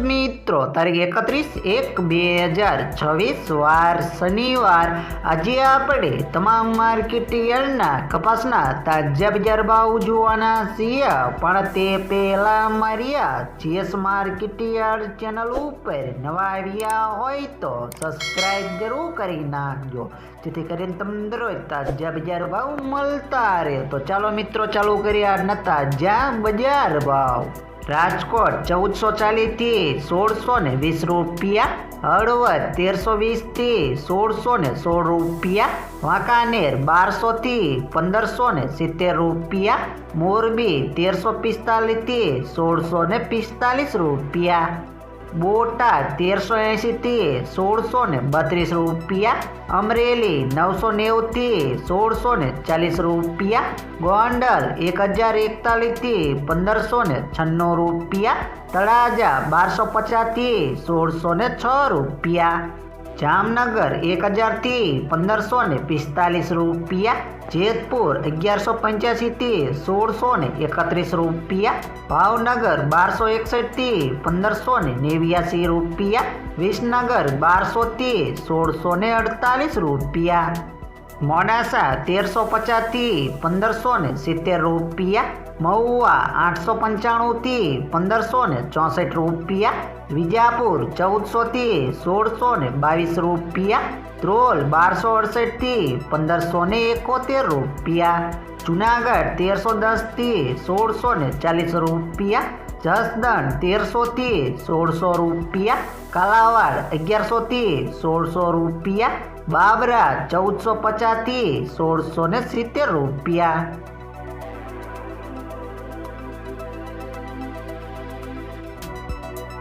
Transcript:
મિત્રો, તારીખ એકત્રીસ એક બે હજાર છવ્વીસ, વાર શનિવાર. આજે આપણે તમામ માર્કેટ યાર્ડના કપાસના તાજા બજાર ભાવ જોવાના છીએ. પણ તે પહેલાં માર્યા જીએસ માર્કેટ યાર્ડ ચેનલ ઉપર નવા આવ્યા હોય તો સબસ્ક્રાઈબ જરૂર કરી નાખજો. જેથી કરીને તમને દરરોજ તાજા બજાર ભાવ મળતા રહે. તો ચાલો મિત્રો, ચાલુ કરીએ આજના તાજા બજાર ભાવ. રાજકોટ ચૌદસો ચાલીસથી સોળસો ને વીસ રૂપિયા, હળવદ તેરસો વીસથી સોળસો ને સોળ રૂપિયા, વાંકાનેર બારસોથી પંદરસો ને સિત્તેર રૂપિયા, મોરબી તેરસો પિસ્તાલીસથી સોળસો ને પિસ્તાલીસ રૂપિયા. બોટાદ તેરસો એંશીથી સોળસો ને બત્રીસ રૂપિયા, અમરેલી નવસો નેવુંથી સોળસો ને ચાલીસ રૂપિયા, ગોંડલ એક હજાર એકતાલીસથી પંદરસો ને છન્નું રૂપિયા, તળાજા બારસો પચાસથી સોળસો ને છ રૂપિયા. જામનગર એક હજારથી પંદરસો ને પિસ્તાલીસ રૂપિયા, જેતપુર અગિયારસો પંચ્યાસીથી સોળસો ને એકત્રીસ રૂપિયા, ભાવનગર બારસો એકસઠથી પંદરસો ને નેવ્યાસી રૂપિયા, વિસનગર બારસોથી સોળસો ને અડતાલીસ રૂપિયા. મોડાસા તેરસો પચાસથી પંદરસો ને સિત્તેર રૂપિયા, મહુવા આઠસો પંચાણુંથી પંદરસો ને ચોસઠ રૂપિયા, વિજાપુર ચૌદસોથી સોળસો ને બાવીસ રૂપિયા, ધ્રોલ બારસો અડસઠથી પંદરસો ને એકોતેર રૂપિયા, જુનાગઢ તેરસો દસથી સોળસો ને ચાલીસ રૂપિયા જસદણ તેરસોથી સોળસો રૂપિયા, કાલાવાડ અગિયારસોથી સોળસો રૂપિયા, બાબરા ચૌદસો પચાસથી સોળસો ને સિત્તેર રૂપિયા.